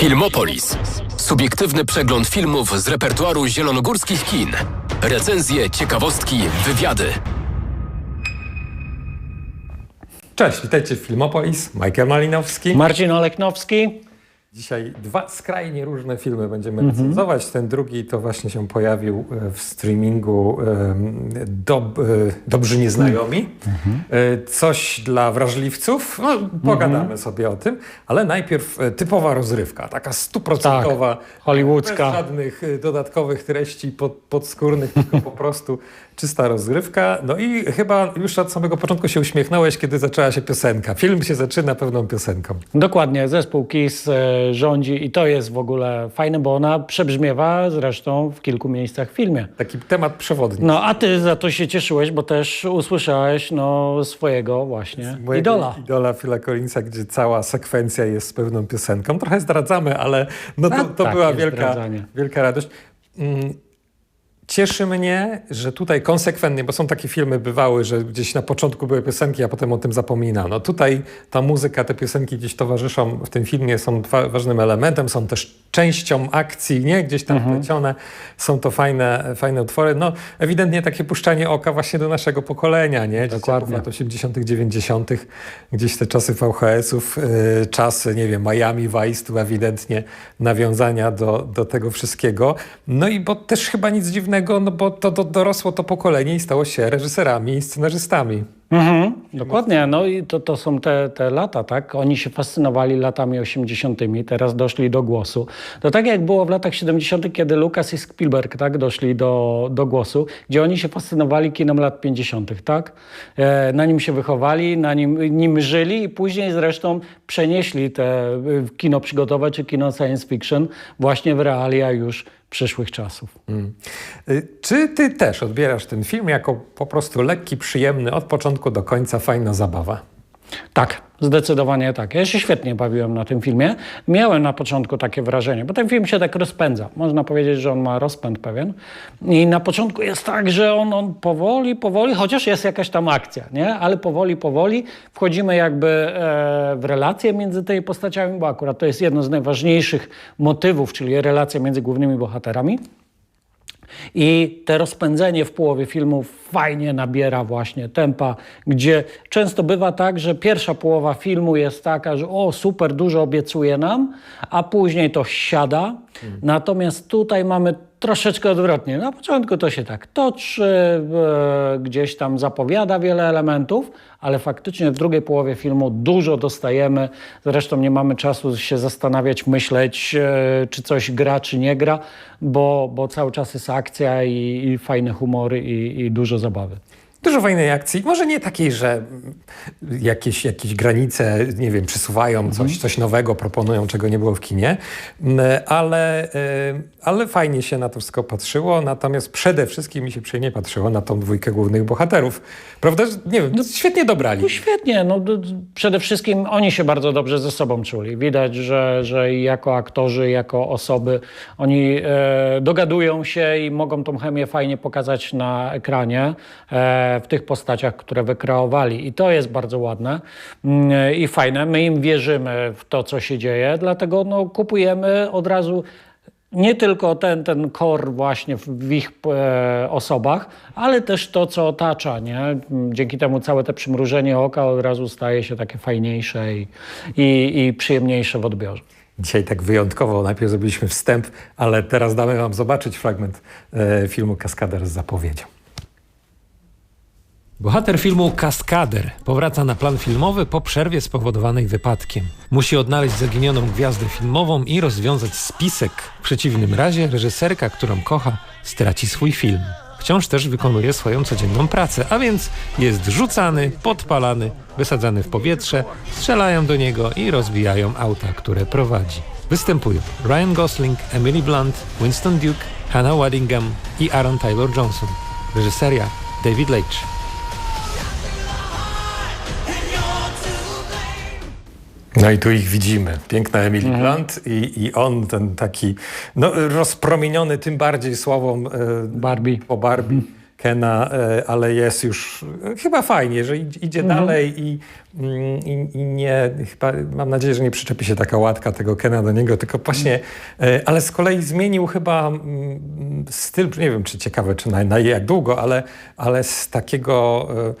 Filmopolis. Subiektywny przegląd filmów z repertuaru zielonogórskich kin. Recenzje, ciekawostki, wywiady. Cześć, witajcie w Filmopolis. Michael Malinowski. Marcin Oleknowski. Dzisiaj dwa skrajnie różne filmy będziemy recenzować. Ten drugi to właśnie się pojawił e, w streamingu dob, e, Dobrzy Nieznajomi. E, Coś dla wrażliwców. No, pogadamy sobie o tym, ale najpierw typowa rozrywka, taka stuprocentowa, hollywoodzka. bez żadnych dodatkowych treści pod, podskórnych, tylko po prostu czysta rozrywka. No i chyba już od samego początku się uśmiechnąłeś, kiedy zaczęła się piosenka. Film się zaczyna pewną piosenką. Dokładnie, zespół KISS e, rządzi i to jest w ogóle fajne, bo ona przebrzmiewa zresztą w kilku miejscach w filmie. Taki temat przewodni. No a ty za to się cieszyłeś, bo też usłyszałeś no, swojego właśnie Mojego idola. Idola Phila Collinsa, gdzie cała sekwencja jest z pewną piosenką. Trochę zdradzamy, ale no to, A, to tak, była wielka, zdradzanie. wielka radość. Mm, Cieszy mnie, że tutaj konsekwentnie, bo są takie filmy bywały, że gdzieś na początku były piosenki, a potem o tym zapominano. Tutaj ta muzyka, te piosenki gdzieś towarzyszą w tym filmie, są wa- ważnym elementem, są też częścią akcji, nie? Gdzieś tam wplecione. Są to fajne, fajne utwory. No, ewidentnie takie puszczanie oka właśnie do naszego pokolenia, nie? Dokładnie. lat 80., 90., gdzieś te czasy VHS-ów, yy, czasy, nie wiem, Miami Vice, tu ewidentnie nawiązania do, do tego wszystkiego. No i bo też chyba nic dziwnego, no bo to, to dorosło to pokolenie i stało się reżyserami i scenarzystami. Mhm, dokładnie, no i to, to są te, te lata, tak? Oni się fascynowali latami 80., teraz doszli do głosu. To tak jak było w latach 70., kiedy Lucas i Spielberg tak, doszli do, do głosu, gdzie oni się fascynowali kinem lat 50., tak? E, na nim się wychowali, na nim, nim żyli i później zresztą przenieśli te kino przygotowe czy kino science fiction właśnie w realia już przyszłych czasów. Y, Czy ty też odbierasz ten film jako po prostu lekki, przyjemny, od początku do końca, fajna zabawa? Tak, zdecydowanie tak. Ja się świetnie bawiłem na tym filmie. Miałem na początku takie wrażenie, bo ten film się tak rozpędza. Można powiedzieć, że on ma rozpęd pewien. I na początku jest tak, że on, on powoli, powoli, chociaż jest jakaś tam akcja, nie? Ale powoli, powoli wchodzimy jakby e, w relacje między tymi postaciami, bo akurat to jest jedno z najważniejszych motywów, czyli relacja między głównymi bohaterami. I te rozpędzenie w połowie filmu fajnie nabiera właśnie tempa, gdzie często bywa tak, że pierwsza połowa filmu jest taka, że o super, dużo obiecuje nam, a później to siada. Natomiast tutaj mamy troszeczkę odwrotnie. Na początku to się tak toczy, e, gdzieś tam zapowiada wiele elementów, ale faktycznie w drugiej połowie filmu dużo dostajemy. Zresztą nie mamy czasu się zastanawiać, myśleć, e, czy coś gra, czy nie gra, bo, bo cały czas jest akcja i, i fajne humory i, i dużo zabawy. Dużo fajnej akcji. Może nie takiej, że jakieś, jakieś granice, nie wiem, przysuwają coś, coś nowego, proponują, czego nie było w kinie, Mm, ale, y, ale fajnie się na to wszystko patrzyło. Natomiast przede wszystkim mi się przyjemnie patrzyło na tą dwójkę głównych bohaterów. Prawda? Nie wiem, świetnie dobrali. No świetnie, no, przede wszystkim oni się bardzo dobrze ze sobą czuli. Widać, że, że jako aktorzy, jako osoby, oni e, dogadują się i mogą tą chemię fajnie pokazać na ekranie e, w tych postaciach, które wykreowali. I to jest bardzo ładne mm, i fajne. My im wierzymy w to, co się dzieje, dlatego no, kupujemy od razu nie tylko ten, ten core właśnie w, ich e, osobach, ale też to, co otacza, nie? Dzięki temu całe te przymrużenie oka od razu staje się takie fajniejsze i, i, i przyjemniejsze w odbiorze. Dzisiaj tak wyjątkowo, najpierw zrobiliśmy wstęp, ale teraz damy wam zobaczyć fragment e, filmu Kaskader z zapowiedzią. Bohater filmu Kaskader powraca na plan filmowy po przerwie spowodowanej wypadkiem. Musi odnaleźć zaginioną gwiazdę filmową i rozwiązać spisek. W przeciwnym razie reżyserka, którą kocha, straci swój film. Wciąż też wykonuje swoją codzienną pracę, a więc jest rzucany, podpalany, wysadzany w powietrze, strzelają do niego i rozbijają auta, które prowadzi. Występują Ryan Gosling, Emily Blunt, Winston Duke, Hannah Waddingham i Aaron Taylor Johnson. Reżyseria David Leitch. No i tu ich widzimy. Piękna Emily Blunt i, i on, ten taki no, rozpromieniony tym bardziej sławą e, Barbie. po Barbie. Kena, e, ale jest już e, chyba fajnie, że idzie dalej i, mm, i, i nie, chyba mam nadzieję, że nie przyczepi się taka łatka tego Kena do niego, tylko właśnie, e, ale z kolei zmienił chyba mm, styl, nie wiem czy ciekawe, czy na, na jak długo, ale, ale z takiego e,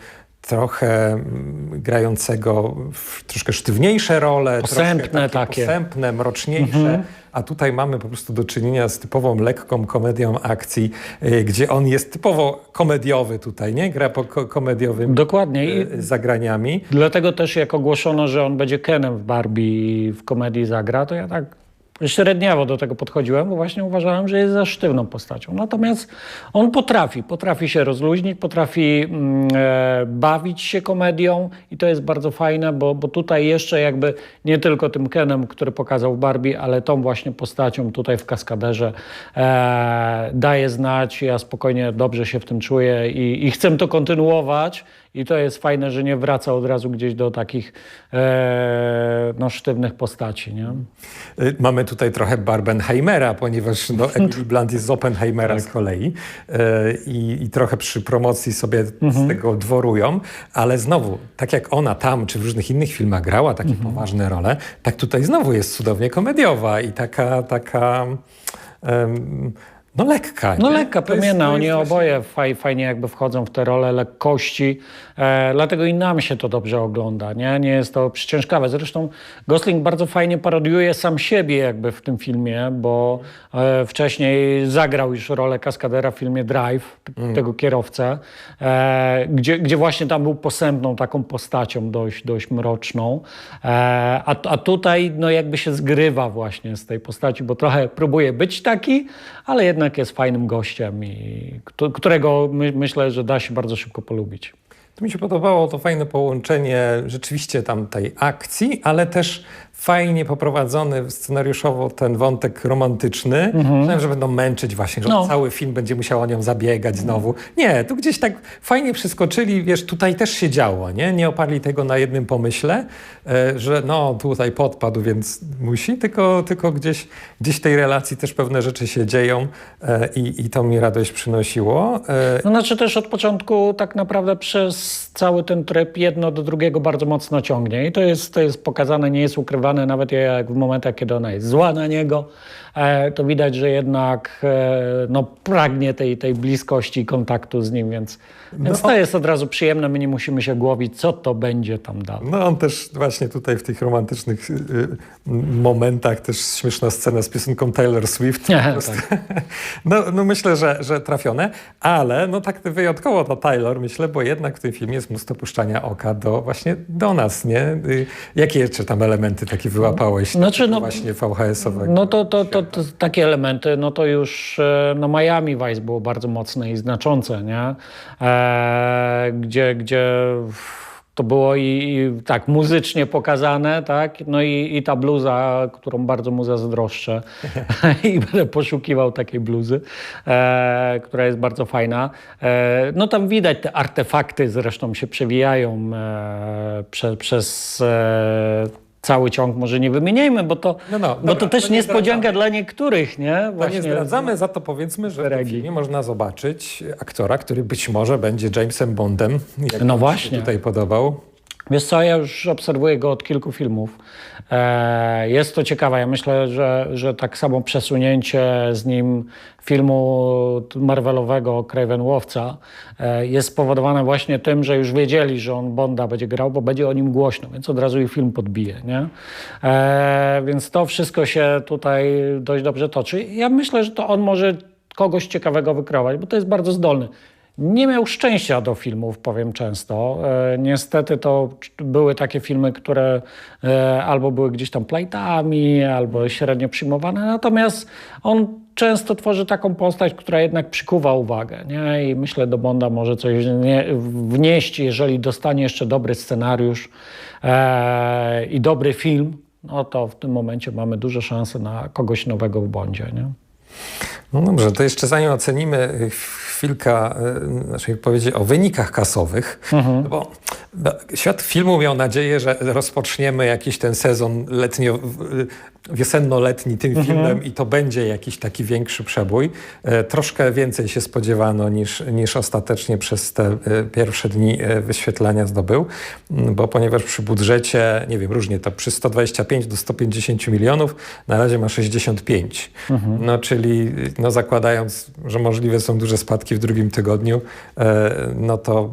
trochę mm, grającego w troszkę sztywniejsze role, Posępne troszkę takie. posępne, mroczniejsze, a tutaj mamy po prostu do czynienia z typową lekką komedią akcji, y, gdzie on jest typowo komediowy tutaj, nie? Gra po ko komediowymi Dokładnie. Y, zagraniami. dlatego też jak ogłoszono, że on będzie Kenem w Barbie w komedii zagra, to ja tak średniawo do tego podchodziłem, bo właśnie uważałem, że jest za sztywną postacią. Natomiast on potrafi, potrafi się rozluźnić, potrafi mm, e, bawić się komedią i to jest bardzo fajne, bo, bo tutaj jeszcze jakby nie tylko tym Kenem, który pokazał Barbie, ale tą właśnie postacią tutaj w Kaskaderze e, daje znać. Ja spokojnie dobrze się w tym czuję i, i chcę to kontynuować. I to jest fajne, że nie wraca od razu gdzieś do takich e, no, sztywnych postaci. Nie? Y, Mamy tutaj trochę Barbenheimera, ponieważ no, Emily Blunt jest z Oppenheimera Tak. z kolei y, i, i trochę przy promocji sobie Mhm. z tego dworują, ale znowu, tak jak ona tam czy w różnych innych filmach grała takie Mhm. poważne role, tak tutaj znowu jest cudownie komediowa i taka, taka em, no lekka. No nie? lekka, to oni właśnie- oboje faj, fajnie jakby wchodzą w te role lekkości, e, dlatego i nam się to dobrze ogląda, nie? Nie jest to przyciężkawe. Zresztą Gosling bardzo fajnie parodiuje sam siebie jakby w tym filmie, bo e, wcześniej zagrał już rolę kaskadera w filmie Drive, Mm. tego kierowcę, e, gdzie, gdzie właśnie tam był posępną taką postacią dość, dość mroczną, e, a, a tutaj no jakby się zgrywa właśnie z tej postaci, bo trochę próbuje być taki, ale jednak jest fajnym gościem, i, któ- którego my, myślę, że da się bardzo szybko polubić. To mi się podobało to fajne połączenie rzeczywiście tam tej akcji, ale też fajnie poprowadzony scenariuszowo ten wątek romantyczny. Myślałem, że będą męczyć właśnie, że No. cały film będzie musiał o nią zabiegać znowu. Nie, tu gdzieś tak fajnie przeskoczyli, wiesz, tutaj też się działo, nie? Nie oparli tego na jednym pomyśle, e, że no tutaj podpadł, więc musi, tylko, tylko gdzieś, gdzieś w tej relacji też pewne rzeczy się dzieją e, i, i to mi radość przynosiło. E, No znaczy też od początku tak naprawdę przez cały ten tryb jedno do drugiego bardzo mocno ciągnie. I to jest, to jest pokazane, nie jest ukrywane, nawet jak w momentach, kiedy ona jest zła na niego, to widać, że jednak e, no, pragnie tej, tej bliskości i kontaktu z nim, więc, więc to jest od razu przyjemne, my nie musimy się głowić, co to będzie tam dalej. No on też właśnie tutaj w tych romantycznych y, y, momentach też śmieszna scena z piosenką Taylor Swift. Nie, tak. no, no myślę, że, że trafione, ale no tak wyjątkowo to Taylor myślę, bo jednak w tym filmie jest mnóstwo puszczania oka do właśnie do nas, nie? Y, Jakie jeszcze tam elementy takie wyłapałeś? Znaczy, no- właśnie VHS-owego. No to, to, to, to takie elementy, no to już e, no Miami Vice było bardzo mocne i znaczące, nie? E, gdzie, gdzie to było i, i tak muzycznie pokazane, tak? No i, i ta bluza, którą bardzo mu zazdroszczę i będę poszukiwał takiej bluzy, e, która jest bardzo fajna. E, no tam widać te artefakty zresztą się przewijają e, prze, przez e, cały ciąg, może nie wymieniajmy, bo to, No, no, bo dobra, to też to nie niespodzianka dla niektórych, nie? To nie zdradzamy, za to powiedzmy, że w Regi. filmie można zobaczyć aktora, który być może będzie Jamesem Bondem. Jak No nam się właśnie. tutaj podobał. Wiesz co, ja już obserwuję go od kilku filmów. E, jest to ciekawe. Ja myślę, że, że tak samo przesunięcie z nim filmu Marvelowego Craven Łowca e, jest spowodowane właśnie tym, że już wiedzieli, że on Bonda będzie grał, bo będzie o nim głośno, więc od razu i film podbije. Nie? E, więc to wszystko się tutaj dość dobrze toczy. Ja myślę, że to on może kogoś ciekawego wykreować, bo to jest bardzo zdolny. Nie miał szczęścia do filmów, powiem często. E, niestety to były takie filmy, które e, albo były gdzieś tam plajtami, albo średnio przyjmowane. Natomiast on często tworzy taką postać, która jednak przykuwa uwagę. Nie? I myślę, do Bonda może coś nie, wnieść, jeżeli dostanie jeszcze dobry scenariusz e, i dobry film. No to w tym momencie mamy duże szanse na kogoś nowego w Bondzie. Nie? No dobrze, to jeszcze zanim ocenimy y, chwilkę, y, znaczy powiedzieć o wynikach kasowych, Mhm. bo Świat filmu miał nadzieję, że rozpoczniemy jakiś ten sezon letnio, wiosenno-letni tym filmem i to będzie jakiś taki większy przebój. E, Troszkę więcej się spodziewano niż, niż ostatecznie przez te e, pierwsze dni e, wyświetlania zdobył, bo ponieważ przy budżecie, nie wiem, różnie to przy 125 do 150 milionów, na razie ma 65. No czyli no, zakładając, że możliwe są duże spadki w drugim tygodniu, e, no to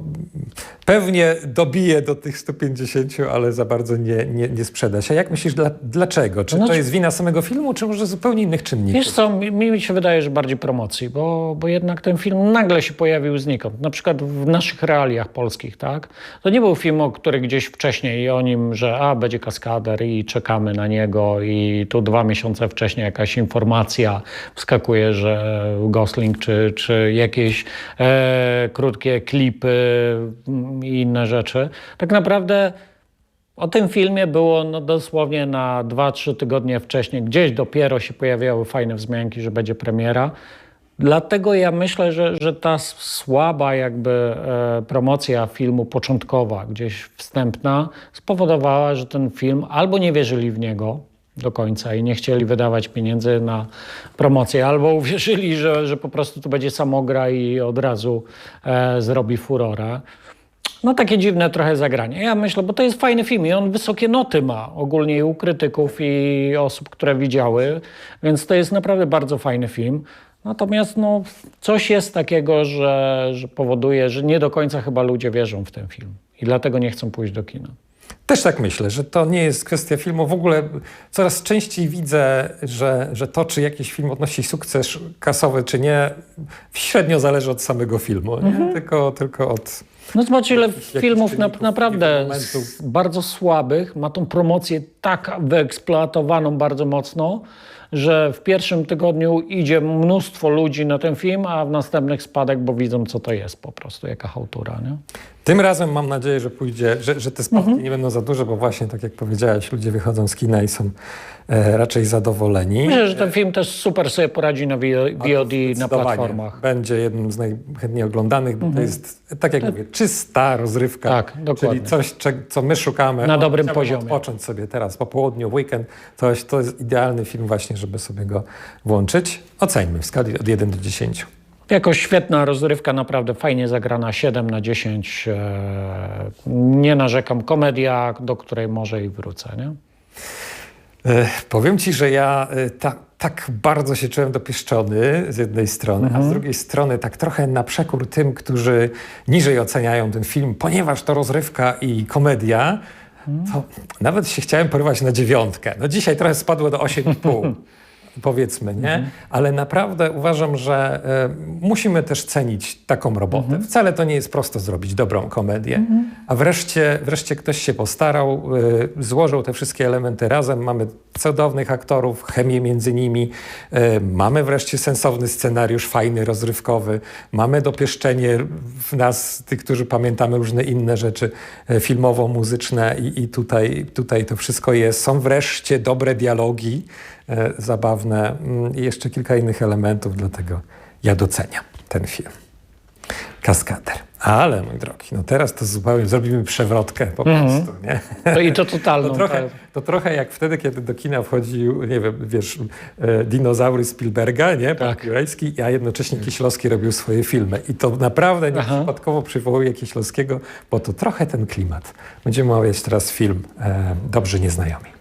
pewnie dobije do tych 150, ale za bardzo nie, nie, nie sprzeda się. Jak myślisz, dla, dlaczego? Czy to Znaczy- jest wina samego filmu, czy może zupełnie innych czynników? Wiesz co, mi, mi się wydaje, że bardziej promocji, bo, bo jednak ten film nagle się pojawił znikąd. Na przykład w naszych realiach polskich, tak? To nie był film, o który gdzieś wcześniej o nim, że a, będzie kaskader i czekamy na niego i tu dwa miesiące wcześniej jakaś informacja wskakuje, że Gosling czy, czy jakieś e, krótkie klipy mm, i inne rzeczy. Tak naprawdę o tym filmie było no, dosłownie na 2-3 tygodnie wcześniej. Gdzieś dopiero się pojawiały fajne wzmianki, że będzie premiera. Dlatego ja myślę, że, że ta słaba jakby e, promocja filmu początkowa, gdzieś wstępna, spowodowała, że ten film albo nie wierzyli w niego do końca i nie chcieli wydawać pieniędzy na promocję, albo uwierzyli, że, że po prostu to będzie samogra i od razu e, zrobi furorę. No takie dziwne trochę zagranie. Ja myślę, bo to jest fajny film i on wysokie noty ma ogólnie u krytyków i osób, które widziały, więc to jest naprawdę bardzo fajny film. Natomiast no, coś jest takiego, że, że powoduje, że nie do końca chyba ludzie wierzą w ten film i dlatego nie chcą pójść do kina. Też tak myślę, że to nie jest kwestia filmu. W ogóle coraz częściej widzę, że, że to, czy jakiś film odnosi sukces kasowy, czy nie, średnio zależy od samego filmu, nie? Tylko, tylko od... No zobacz, ile filmów na, naprawdę bardzo słabych ma tą promocję tak wyeksploatowaną bardzo mocno, że w pierwszym tygodniu idzie mnóstwo ludzi na ten film, a w następnych spadek, bo widzą, co to jest po prostu, jaka chałtura, nie? Tym razem mam nadzieję, że pójdzie, że, że te spadki Mhm. nie będą za duże, bo właśnie tak jak powiedziałeś, ludzie wychodzą z kina i są e, raczej zadowoleni. Myślę, że ten film też super sobie poradzi na VO- VOD, na platformach. Będzie jednym z najchętniej oglądanych, bo to jest, tak jak mówię, czysta rozrywka. Tak, dokładnie. Czyli coś, co my szukamy. Na O, dobrym poziomie. odpocząć sobie teraz po południu, weekend. To jest, to jest idealny film właśnie, żeby sobie go włączyć. Oceńmy w skali od 1 do 10. Jako świetna rozrywka, naprawdę fajnie zagrana, 7 na 10. E, nie narzekam. Komedia, do której może i wrócę, nie? E, powiem ci, że ja e, ta, tak bardzo się czułem dopieszczony z jednej strony, a z drugiej strony tak trochę na przekór tym, którzy niżej oceniają ten film, ponieważ to rozrywka i komedia, to nawet się chciałem porywać na dziewiątkę. No dzisiaj trochę spadło do 8,5. Powiedzmy, nie? Ale naprawdę uważam, że e, musimy też cenić taką robotę. Wcale to nie jest prosto zrobić dobrą komedię. A wreszcie, wreszcie ktoś się postarał, e, złożył te wszystkie elementy razem. Mamy cudownych aktorów, chemię między nimi. E, mamy wreszcie sensowny scenariusz, fajny, rozrywkowy. Mamy dopieszczenie w nas, tych, którzy pamiętamy różne inne rzeczy filmowo-muzyczne i, i tutaj, tutaj to wszystko jest. Są wreszcie dobre dialogi zabawne mm, i jeszcze kilka innych elementów, dlatego ja doceniam ten film. Kaskader. Ale, mój drogi, no teraz to zupełnie zrobimy przewrotkę po prostu, nie? To, I to totalną. To trochę, tak. to trochę jak wtedy, kiedy do kina wchodził, nie wiem, wiesz, e, dinozaury Spielberga, nie? Pan Tak. Jurajski, a jednocześnie Kieślowski robił swoje filmy. I to naprawdę nie Aha. przypadkowo przywołuję Kieślowskiego, bo to trochę ten klimat. Będziemy omawiać teraz film e, Dobrzy Nieznajomi.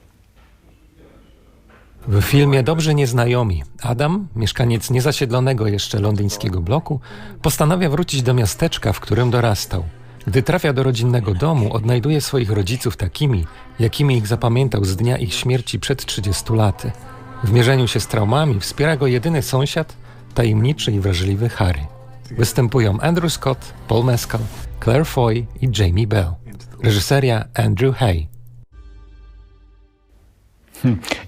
W filmie Dobrzy Nieznajomi Adam, mieszkaniec niezasiedlonego jeszcze londyńskiego bloku, postanawia wrócić do miasteczka, w którym dorastał. Gdy trafia do rodzinnego domu, odnajduje swoich rodziców takimi, jakimi ich zapamiętał z dnia ich śmierci przed 30 laty. W mierzeniu się z traumami wspiera go jedyny sąsiad, tajemniczy i wrażliwy Harry. Występują Andrew Scott, Paul Mescal, Claire Foy i Jamie Bell. Reżyseria Andrew Hay.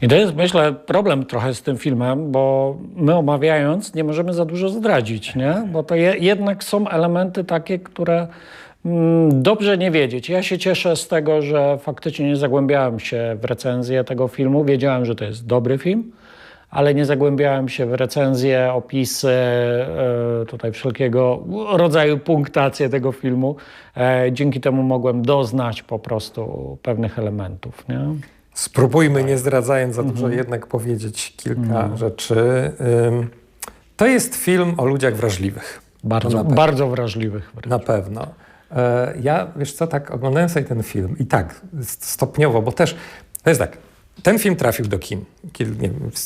I to jest, myślę, problem trochę z tym filmem, bo my omawiając nie możemy za dużo zdradzić, nie? Bo to je, jednak są elementy takie, które mm, dobrze nie wiedzieć. Ja się cieszę z tego, że faktycznie nie zagłębiałem się w recenzję tego filmu. Wiedziałem, że to jest dobry film, ale nie zagłębiałem się w recenzje, opisy, e, tutaj wszelkiego rodzaju punktację tego filmu. E, Dzięki temu mogłem doznać po prostu pewnych elementów. Nie? Spróbujmy, nie zdradzając za dużo, jednak powiedzieć kilka rzeczy. Ym, To jest film o ludziach wrażliwych. Bardzo, bardzo wrażliwych. wręcz. Na pewno. E, Ja, wiesz co, tak oglądałem sobie ten film i tak, stopniowo, bo też, to jest tak, ten film trafił do kin,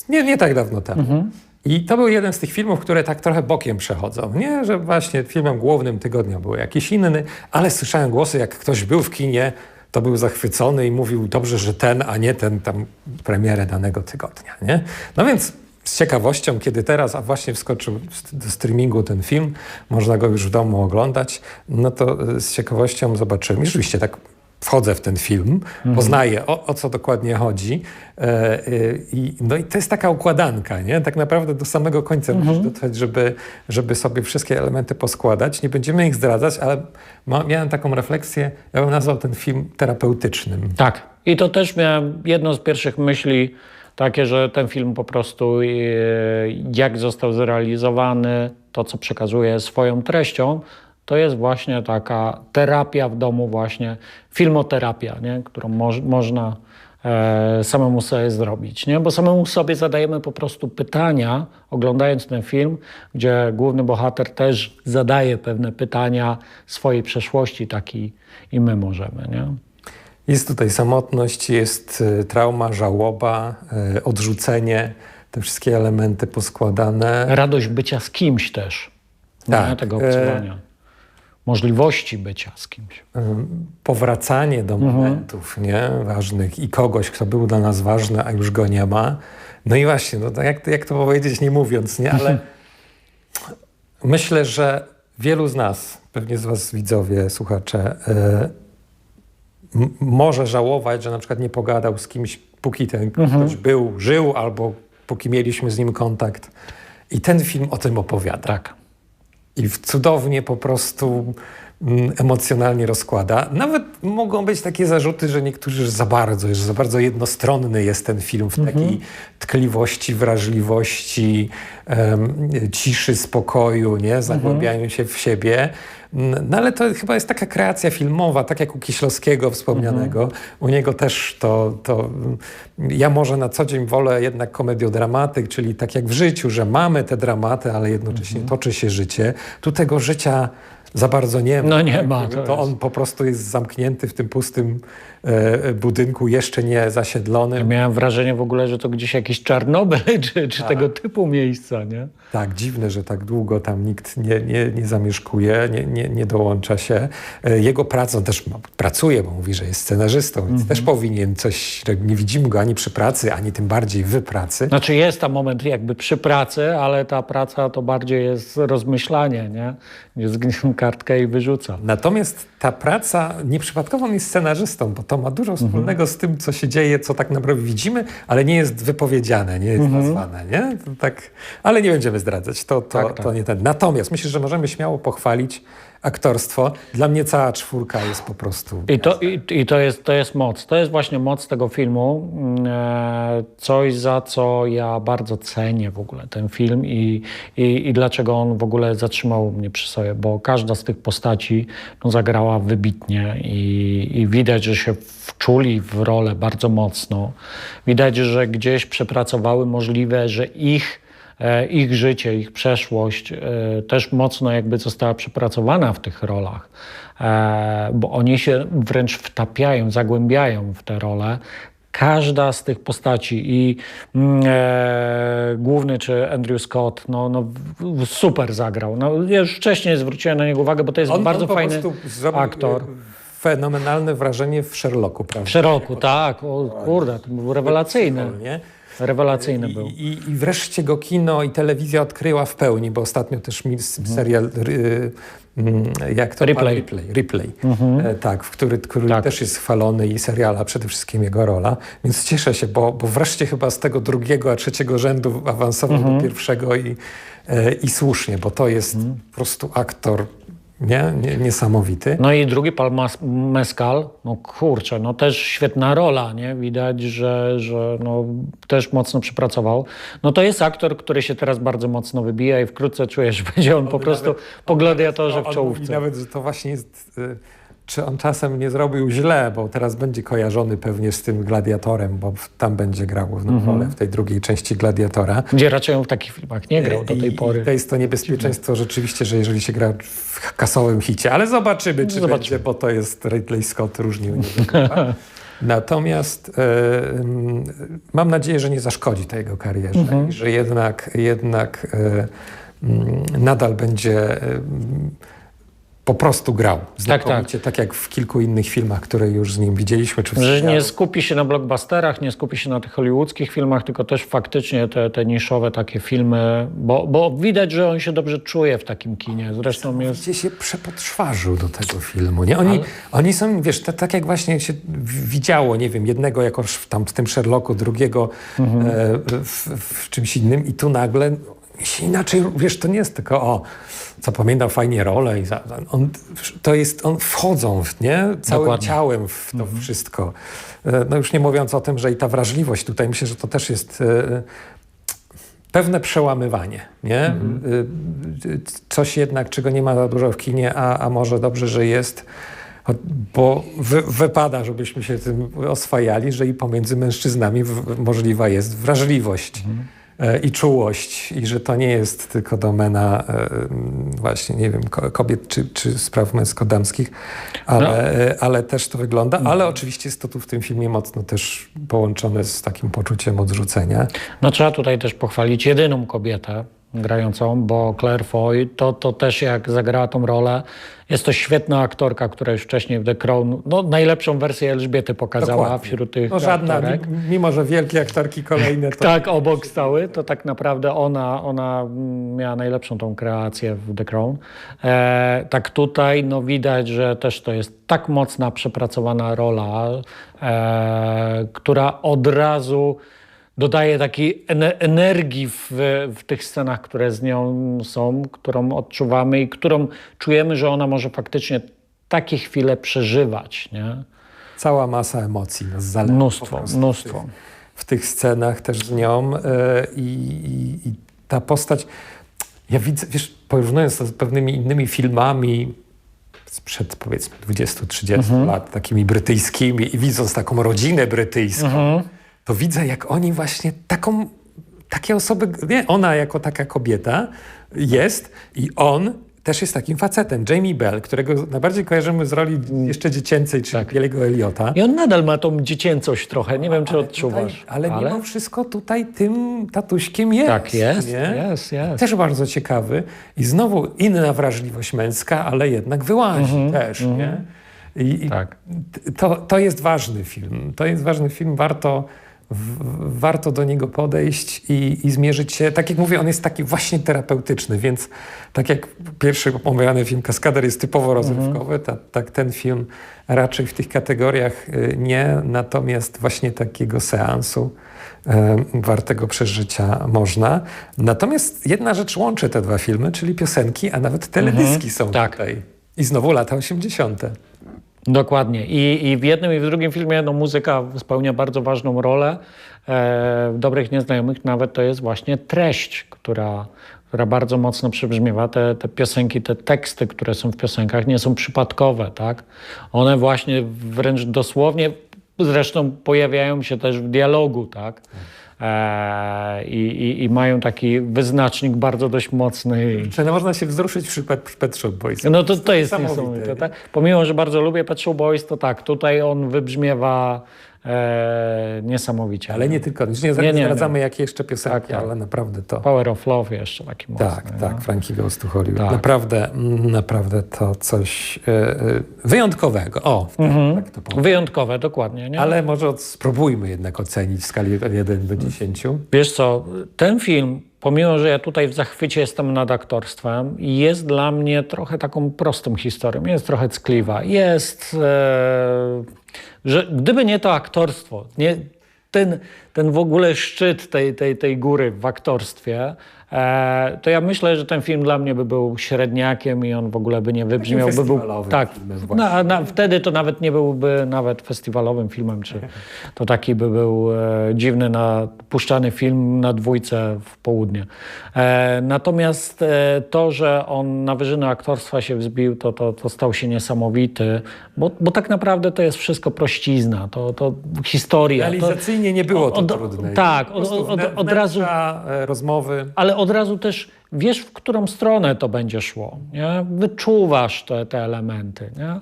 nie, nie, tak dawno temu. I to był jeden z tych filmów, które tak trochę bokiem przechodzą. Nie, że właśnie filmem głównym tygodnia był jakiś inny, ale słyszałem głosy, jak ktoś był w kinie, to był zachwycony i mówił, dobrze, że ten, a nie ten tam premierę danego tygodnia. Nie? No więc z ciekawością, kiedy teraz, a właśnie wskoczył do streamingu ten film, można go już w domu oglądać, no to y, z ciekawością zobaczyłem. I rzeczywiście tak wchodzę w ten film, poznaję o, o co dokładnie chodzi. E, y, i, no i to jest taka układanka, nie? Tak naprawdę do samego końca musisz dotrwać, żeby, żeby sobie wszystkie elementy poskładać. Nie będziemy ich zdradzać, ale ma, miałem taką refleksję, ja bym nazwał ten film terapeutycznym. Tak. I to też miałem jedną z pierwszych myśli, takie, że ten film po prostu, e, jak został zrealizowany, to co przekazuje swoją treścią, to jest właśnie taka terapia w domu, właśnie filmoterapia, nie? którą moż, można e, samemu sobie zrobić. Nie? Bo samemu sobie zadajemy po prostu pytania, oglądając ten film, gdzie główny bohater też zadaje pewne pytania swojej przeszłości, taki i my możemy. Nie? Jest tutaj samotność, jest y, trauma, żałoba, y, odrzucenie, te wszystkie elementy poskładane. radość bycia z kimś też. Tak, Nie? Tego e- obcowania. Możliwości bycia z kimś. Powracanie do momentów nie, ważnych i kogoś, kto był dla nas ważny, a już go nie ma. No i właśnie, no, to jak, jak to powiedzieć, nie mówiąc, nie, ale myślę, że wielu z nas, pewnie z was widzowie, słuchacze, m- może żałować, że na przykład nie pogadał z kimś, póki ten ktoś był, żył, albo póki mieliśmy z nim kontakt. I ten film o tym opowiada Tak. I cudownie po prostu emocjonalnie rozkłada. Nawet mogą być takie zarzuty, że niektórzy za bardzo, że za bardzo jednostronny jest ten film w takiej tkliwości, wrażliwości, em, ciszy, spokoju, nie? Zagłębianiu się w siebie. Mm, No ale to chyba jest taka kreacja filmowa, tak jak u Kieślowskiego wspomnianego. U niego też to, to... mm, Ja może na co dzień wolę jednak komediodramatyk, czyli tak jak w życiu, że mamy te dramaty, ale jednocześnie toczy się życie. Tu tego życia za bardzo nie ma. No nie ma, To, to on po prostu jest zamknięty w tym pustym e, budynku, jeszcze nie zasiedlonym. Miałem wrażenie w ogóle, że to gdzieś jakiś Czarnobyl, czy, czy tego typu miejsca, nie? Tak, dziwne, że tak długo tam nikt nie, nie, nie zamieszkuje, nie, nie, nie dołącza się. E, Jego pracą też pracuje, bo mówi, że jest scenarzystą, więc też powinien coś, nie widzimy go ani przy pracy, ani tym bardziej w pracy. Znaczy jest tam moment jakby przy pracy, ale ta praca to bardziej jest rozmyślanie, nie? Zgnią kartkę i wyrzuca. Natomiast ta praca, nieprzypadkowo on jest scenarzystą, bo to ma dużo wspólnego z tym, co się dzieje, co tak naprawdę widzimy, ale nie jest wypowiedziane, nie jest nazwane, nie? To tak, ale nie będziemy zdradzać, to, to, Tak, tak. to nie ten. Natomiast myślę, że możemy śmiało pochwalić aktorstwo. Dla mnie cała czwórka jest po prostu... I to, i, i to, jest, to jest moc. To jest właśnie moc tego filmu. Mm, E, coś, za co ja bardzo cenię w ogóle ten film i, i, i dlaczego on w ogóle zatrzymał mnie przy sobie, bo każda z tych postaci no, zagrała wybitnie i, i widać, że się wczuli w rolę bardzo mocno. Widać, że gdzieś przepracowały możliwe, że ich ich życie, ich przeszłość e, też mocno jakby została przepracowana w tych rolach, e, bo oni się wręcz wtapiają, zagłębiają w te role. Każda z tych postaci i mm, e, główny czy Andrew Scott, no, no super zagrał. No, ja już wcześniej zwróciłem na niego uwagę, bo to jest On, bardzo on fajny aktor. e, fenomenalne wrażenie w Sherlocku, prawda? W szeroku, tak. O kurde, to był rewelacyjny. Rewelacyjny był. I, i, I wreszcie go kino i telewizja odkryła w pełni, bo ostatnio też mi s- serial, y, mm, jak to? Replay. Replay. Replay. E, tak, w który, który Tak. też jest chwalony i seriala, przede wszystkim jego rola. Więc cieszę się, bo, bo wreszcie chyba z tego drugiego, a trzeciego rzędu awansował do pierwszego i, e, i słusznie, bo to jest po prostu aktor Nie? nie niesamowity. No i drugi Mas- Mescal, no kurczę, no też świetna rola, nie? Widać, że, że no, też mocno przypracował. No to jest aktor, który się teraz bardzo mocno wybija i wkrótce czujesz, że będzie on po prostu po gladiatorze w On mówi czołówce. nawet, że to właśnie jest... y, Czy on czasem nie zrobił źle, bo teraz będzie kojarzony pewnie z tym gladiatorem, bo tam będzie grał główną Mhm. rolę w tej drugiej części gladiatora. Gdzie raczej on w takich filmach nie grał do I- tej I pory. to jest to niebezpieczeństwo rzeczywiście, że jeżeli się gra w kasowym hicie, ale zobaczymy, czy Zobaczymy. będzie, bo to jest Ridley Scott różnił. Natomiast mm, mam nadzieję, że nie zaszkodzi tej jego karierze Mhm. i że jednak, jednak mm, nadal będzie e, po prostu grał. Znakomicie, tak, jak w kilku innych filmach, które już z nim widzieliśmy. Czy Że nie skupi się na blockbusterach, nie skupi się na tych hollywoodzkich filmach, tylko też faktycznie te, te niszowe takie filmy, bo, bo widać, że on się dobrze czuje w takim kinie. Zresztą jest... Gdzie się przepotrzwarzył do tego filmu, nie? Oni, oni są, wiesz, to, tak jak właśnie się widziało, nie wiem, jednego jako sz- tam w tym Sherlocku, drugiego e, w, w czymś innym i tu nagle się inaczej, wiesz, to nie jest tylko o, zapamiętał fajnie rolę i za, on, to jest, on wchodzą, w, nie? Całym Dokładnie. ciałem w to wszystko. E, No już nie mówiąc o tym, że i ta wrażliwość tutaj, myślę, że to też jest e, pewne przełamywanie, nie? Y, y, Coś jednak, czego nie ma za dużo w kinie, a, a może dobrze, że jest, bo wy, wypada, żebyśmy się tym oswajali, że i pomiędzy mężczyznami w, możliwa jest wrażliwość. e, I czułość, i że to nie jest tylko domena e, właśnie, nie wiem, ko- kobiet czy, czy spraw męsko-damskich, ale, e, ale też to wygląda. Ale oczywiście jest to tu w tym filmie mocno też połączone z takim poczuciem odrzucenia. No trzeba tutaj też pochwalić jedyną kobietę grającą, bo Claire Foy to, to też jak zagrała tą rolę, jest to świetna aktorka, która już wcześniej w The Crown, no najlepszą wersję Elżbiety pokazała Dokładnie. wśród tych No żadna, aktorek. mi- mimo że wielkie aktorki kolejne, to Tak, obok stały, to tak naprawdę ona, ona miała najlepszą tą kreację w The Crown. E, tak tutaj no widać, że też to jest tak mocna, przepracowana rola, e, która od razu dodaje takiej ene- energii w, w tych scenach, które z nią są, którą odczuwamy i którą czujemy, że ona może faktycznie takie chwile przeżywać. Nie? cała masa emocji nas zalewa. Mnóstwo, mnóstwo. W tych, w tych scenach też z nią e, i, i, i ta postać, ja widzę, wiesz, porównując to z pewnymi innymi filmami sprzed powiedzmy 20-30 Mhm. lat, takimi brytyjskimi i widząc taką rodzinę brytyjską, Mhm. To widzę jak oni właśnie taką, takie osoby, nie, ona jako taka kobieta jest i on też jest takim facetem. Jamie Bell, którego najbardziej kojarzymy z roli jeszcze dziecięcej, czyli Tak. Bielego Eliota. I on nadal ma tą dziecięcość trochę, nie wiem czy Ale odczuwasz. Tutaj, ale, mimo wszystko tutaj tym tatuśkiem jest. Tak jest, nie? jest, jest. Też bardzo ciekawy. I znowu inna wrażliwość męska, ale jednak wyłazi też. Nie? I, i Mhm, Tak. to, to jest ważny film. To jest ważny film. Warto, warto do niego podejść i, i zmierzyć się. Tak jak mówię, on jest taki właśnie terapeutyczny, więc tak jak pierwszy omawiany film Kaskader jest typowo rozrywkowy, ta, tak ten film raczej w tych kategoriach y, nie, natomiast właśnie takiego seansu y, wartego przeżycia można. Natomiast jedna rzecz łączy te dwa filmy, czyli piosenki, a nawet teledyski są tak. tutaj. I znowu lata 80. Dokładnie. I, I w jednym i w drugim filmie no, muzyka spełnia bardzo ważną rolę. E, w Dobrych Nieznajomych nawet to jest właśnie treść, która, która bardzo mocno przybrzmiewa. Te, te piosenki, te teksty, które są w piosenkach nie są przypadkowe. Tak? One właśnie wręcz dosłownie zresztą pojawiają się też w dialogu. Tak? E, i, i, I mają taki wyznacznik bardzo dość mocny. Czy można się wzruszyć przy Pet, Pet Shop Boys? No to, to jest Niesamowite, niesamowite. nie? Tak? Pomimo, że bardzo lubię Pet Shop Boys, to tak, tutaj on wybrzmiewa e, niesamowicie. Ale nie tylko. Już nie, Nie, nie, nie, zdradzamy jakie jeszcze piosenki, Tak, tak. ale naprawdę to... Power of Love jeszcze taki mocny. Tak, no. tak, Frankie Goes to Hollywood. Tak. Naprawdę, mm, naprawdę to coś e, e, wyjątkowego. O, tak to powiem. Wyjątkowe, dokładnie. Nie? Ale może od, spróbujmy jednak ocenić w skali od 1 do 10. Wiesz co, ten film, pomimo, że ja tutaj w zachwycie jestem nad aktorstwem, jest dla mnie trochę taką prostą historią. Jest trochę ckliwa. Jest, e, że gdyby nie to aktorstwo, nie, ten, ten w ogóle szczyt tej, tej, tej góry w aktorstwie, to ja myślę, że ten film dla mnie by był średniakiem i on w ogóle by nie wybrzmiał. By był, tak, na, na, wtedy to nawet nie byłby nawet festiwalowym filmem, czy to taki by był e, dziwny, na, puszczany film na dwójce w południe. E, natomiast e, to, że on na wyżyny aktorstwa się wzbił, to, to, to stał się niesamowity, bo, bo tak naprawdę to jest wszystko prościzna, to, to historia. To, Realizacyjnie nie było to od- trudne. tak, od- od- wnę- od razu- e, rozmowy. ale od razu też wiesz, w którą stronę to będzie szło. Nie? Wyczuwasz te, te elementy. Nie?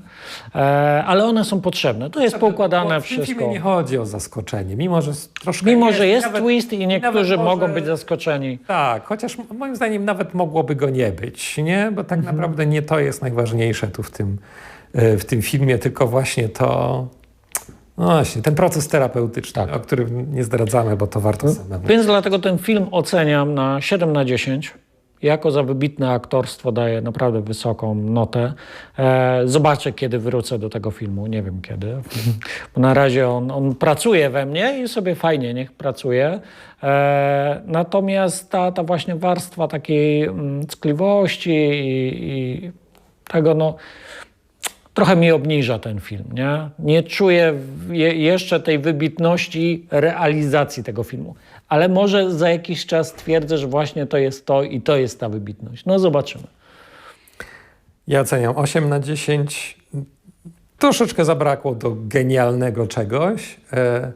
E, ale one są potrzebne. To jest poukładane Bo w tym filmie wszystko. nie chodzi o zaskoczenie, mimo że troszkę Mimo, że jest nawet- twist i niektórzy nawet mogą może- być zaskoczeni. Tak, chociaż moim zdaniem nawet mogłoby go nie być, nie? Bo tak Mhm. naprawdę nie to jest najważniejsze tu w tym, e, w tym filmie, tylko właśnie to, no właśnie, ten proces terapeutyczny, Tak. o którym nie zdradzamy, bo to warto samemu. Więc dlatego ten film oceniam na 7 na 10. Jako za wybitne aktorstwo daję naprawdę wysoką notę. E, zobaczę, kiedy wrócę do tego filmu. Nie wiem kiedy. Bo na razie on, on pracuje we mnie i sobie fajnie niech pracuje. E, natomiast ta, ta właśnie warstwa takiej mm, ckliwości i, i tego, no, trochę mi obniża ten film. Nie, nie czuję je, jeszcze tej wybitności realizacji tego filmu. Ale może za jakiś czas stwierdzę, że właśnie to jest to i to jest ta wybitność. No zobaczymy. Ja oceniam 8 na 10. Troszeczkę zabrakło do genialnego czegoś, e,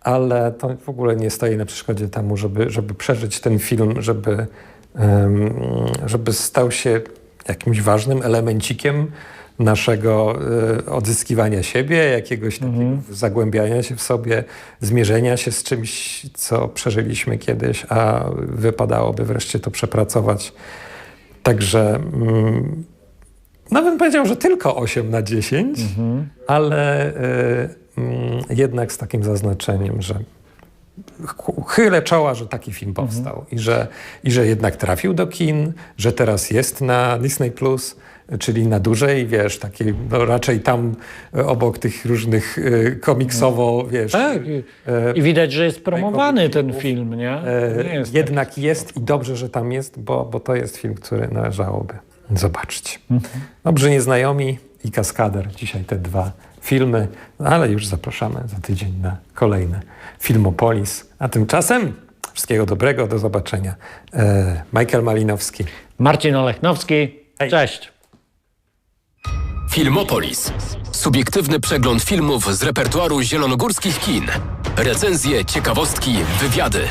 ale to w ogóle nie stoi na przeszkodzie temu, żeby, żeby przeżyć ten film, żeby, żeby stał się jakimś ważnym elemencikiem naszego e, odzyskiwania siebie, jakiegoś takiego zagłębiania się w sobie, zmierzenia się z czymś, co przeżyliśmy kiedyś, a wypadałoby wreszcie to przepracować. Także mm, nawet bym powiedział, że tylko 8 na 10, ale y, mm, jednak z takim zaznaczeniem, że ch- chylę czoła, że taki film powstał i, że, i że jednak trafił do kin, że teraz jest na Disney+, Plus, czyli na dużej, wiesz, takiej, no raczej tam y, obok tych różnych y, komiksowo, wiesz, Tak. I, e, i widać, że jest promowany ten film, nie? E, nie jest jednak jest i dobrze, że tam jest, bo, bo to jest film, który należałoby zobaczyć. Dobrze Nieznajomi i Kaskader. Dzisiaj te dwa filmy, no ale już zapraszamy za tydzień na kolejne Filmopolis. A tymczasem wszystkiego dobrego, do zobaczenia. E, Michael Malinowski. Marcin Olechnowski. Cześć. Filmopolis. Subiektywny przegląd filmów z repertuaru zielonogórskich kin. Recenzje, ciekawostki, wywiady.